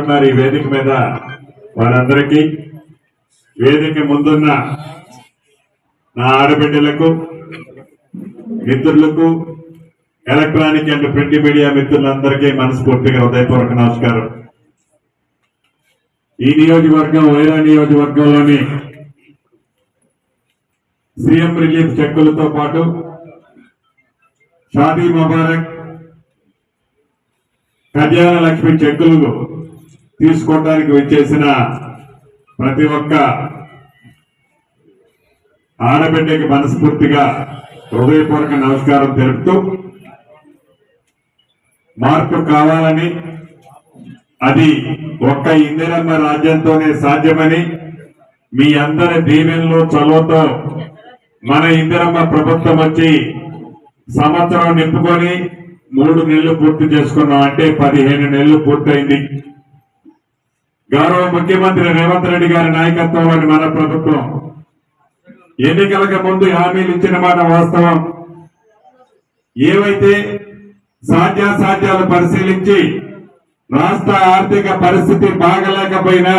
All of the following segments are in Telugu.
ఉన్నారు ఈ వేదిక మీద వారందరికీ. వేదిక ముందున్న నా ఆడబిడ్డలకు మిత్రులకు ఎలక్ట్రానిక్ అండ్ ప్రింట్ మీడియా మిత్రులందరికీ మనస్ఫూర్తిగా హృదయపూర్వక నమస్కారం. ఈ నియోజకవర్గం వైరా నియోజకవర్గంలోని సీఎం రిలీఫ్ చెక్కులతో పాటు షాదీ ముబారక్ కళ్యాణ లక్ష్మి చెక్కులు తీసుకోవడానికి వచ్చేసిన ప్రతి ఒక్క ఆడబిడ్డకి మనస్ఫూర్తిగా హృదయపూర్వక నమస్కారం తెలుపుతూ మార్పు కావాలని అది ఒక్క ఇందిరమ్మ రాజ్యంతోనే సాధ్యమని మీ అందరి దీవెనలు చొలవతో మన ఇందిరమ్మ ప్రభుత్వం వచ్చి సంవత్సరం నింపుకొని మూడు నెలలు పూర్తి చేసుకున్నాం అంటే పదిహేను నెలలు పూర్తయింది. గౌరవ ముఖ్యమంత్రి రేవంత్ రెడ్డి గారి నాయకత్వంలోని మన ప్రభుత్వం. ఎన్నికలకు ముందు హామీలు ఇచ్చిన మాట వాస్తవం. ఏవైతే సాధ్యాసాధ్యాలు పరిశీలించి రాష్ట్ర ఆర్థిక పరిస్థితి బాగలేకపోయినా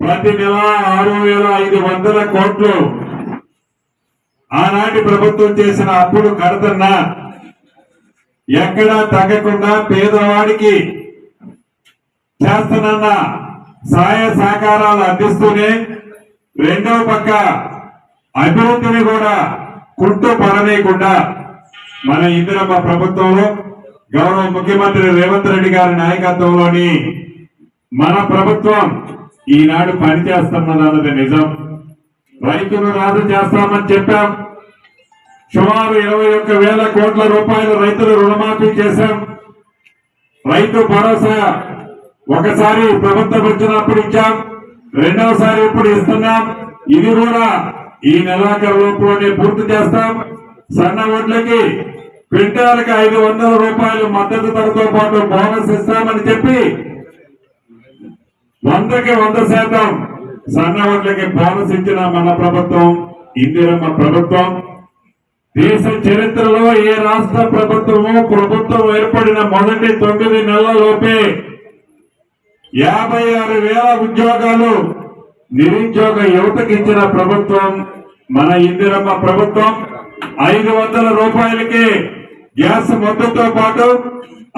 ప్రతి నెల ఆరు వేల ఐదు వందల కోట్లు ఆనాటి ప్రభుత్వం చేసిన అప్పులు కడుతున్నా ఎక్కడా తగ్గకుండా పేదవాడికి చేస్తున్న సహాయ సహకారాలు అందిస్తూనే రెండవ పక్క అభివృద్ధిని కూడా కుంటూ పడలేకుండా మన ఇందిరమ్మ ప్రభుత్వంలో గౌరవ ముఖ్యమంత్రి రేవంత్ రెడ్డి గారి నాయకత్వంలోని మన ప్రభుత్వం ఈనాడు పనిచేస్తున్నదన్నది నిజం. రైతులు రాజు చేస్తామని చెప్పాం. సుమారు ఇరవై ఒక్క వేల కోట్ల రూపాయలు రైతులు రుణమాఫీ చేశాం. రైతు భరోసా ఒకసారి ప్రభుత్వం వచ్చినప్పుడు ఇచ్చాం రెండవసారి ఇప్పుడు ఇస్తున్నాం. ఇది కూడా ఈ నెలాఖరు లోపులోనే పూర్తి చేస్తాం. సన్న ఓట్లకి క్వింటాల్కి ఐదు వందల రూపాయలు మద్దతు ధరతో పాటు బోనస్ ఇస్తామని చెప్పి వందకి వంద శాతం సన్న ఓట్లకి బోనస్ ఇచ్చిన మన ప్రభుత్వం ఇందిరమ్మ ప్రభుత్వం. దేశ చరిత్రలో ఏ రాష్ట్ర ప్రభుత్వము ప్రభుత్వం ఏర్పడిన మొదటి తొమ్మిది నెలల లోపే యాభై ఆరు వేల ఉద్యోగాలు నిరుద్యోగ యువతకి ఇచ్చిన ప్రభుత్వం మన ఇందిరమ్మ ప్రభుత్వం ఐదు వందల రూపాయలకి గ్యాస్ మొత్తంతో పాటు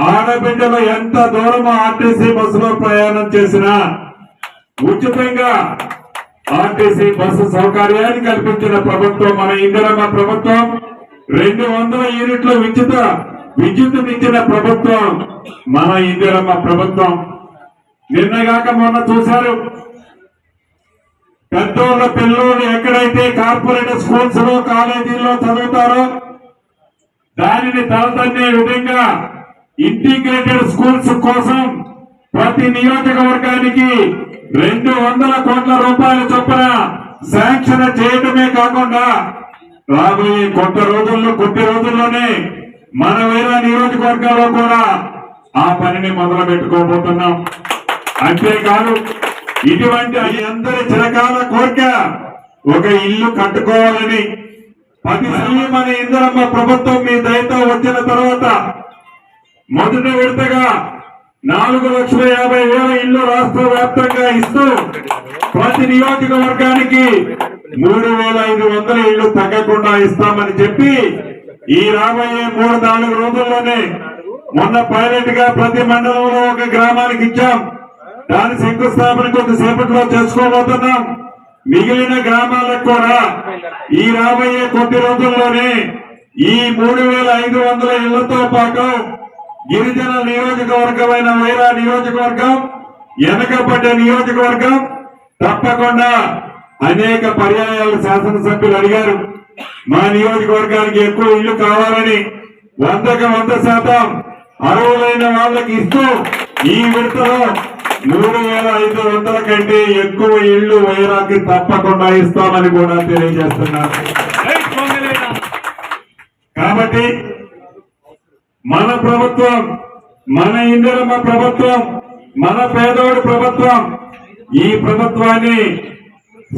ఆడబిడ్డలు ఎంత దూరం ఆర్టీసీ బస్సులో ప్రయాణం చేసినా ఉచితంగా ఆర్టీసీ బస్సు సౌకర్యాన్ని కల్పించిన ప్రభుత్వం మన ఇందిరమ్మ ప్రభుత్వం రెండు వందల యూనిట్లో విద్యుత్ విద్యుత్ ఇచ్చిన ప్రభుత్వం మన ఇందిరమ్మ ప్రభుత్వం. నిన్నగాక మొన్న చూశారు. పెద్దోళ్ళ పిల్లలు ఎక్కడైతే కార్పొరేట్ స్కూల్స్లో కాలేజీల్లో చదువుతారో దానిని తలదన్నే విధంగా ఇంటిగ్రేటెడ్ స్కూల్స్ కోసం ప్రతి నియోజకవర్గానికి రెండు వందల కోట్ల రూపాయల చొప్పున శాంక్షన్ చేయడమే కాకుండా రాబోయే కొత్త రోజుల్లో కొద్ది రోజుల్లోనే మన వేరే నియోజకవర్గాల్లో కూడా ఆ పనిని మొదలు పెట్టుకోబోతున్నాం అంతేకాదు ఇటువంటి అందరి చిరకాల కోరిక ఒక ఇల్లు కట్టుకోవాలని పది సార్లు మన ఇందరమ్మ ప్రభుత్వం మీ దయతో వచ్చిన తర్వాత మొదటి విడతగా నాలుగు లక్షల యాభై వేల ఇల్లు రాష్ట్ర వ్యాప్తంగా ఇస్తూ ప్రతి నియోజకవర్గానికి మూడు వేల ఐదు వందల ఇళ్ళు తగ్గకుండా ఇస్తామని చెప్పి ఈ రాబోయే మూడు నాలుగు రోజుల్లోనే మొన్న పైలట్గా ప్రతి మండలంలో ఒక గ్రామానికి ఇచ్చాం. దాని శంకుస్థాపన కొద్దిసేపట్లో చేసుకోబోతున్నాం. మిగిలిన గ్రామాలకు కూడా ఈ రాబోయే కొద్ది రోజుల్లోనే ఈ మూడు వేల ఐదు వందల ఇళ్ళతో పాటు గిరిజన నియోజకవర్గమైన వైరా నియోజకవర్గం వెనకబడ్డ నియోజకవర్గం తప్పకుండా అనేక పర్యాయాలు శాసనసభ్యులు అడిగారు. మా నియోజకవర్గానికి ఎక్కువ ఇల్లు కావాలని వందకు వంద శాతం అర్హులైన వాళ్ళకి ఇస్తూ ఈ విడతలో మూడు వేల ఐదు వందల కంటే ఎక్కువ ఇళ్ళు వైరాకి తప్పకుండా ఇస్తామని కూడా తెలియజేస్తున్నారు. కాబట్టి మన ప్రభుత్వం మన ఇందిరమ్మ ప్రభుత్వం మన పేదోడి ప్రభుత్వం ఈ ప్రభుత్వాన్ని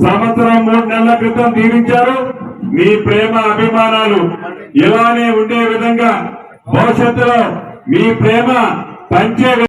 సంవత్సరం మూడు నెలల క్రితం దీవించారు. మీ ప్రేమ అభిమానాలు ఇలానే ఉండే విధంగా భవిష్యత్తులో మీ ప్రేమ పంచే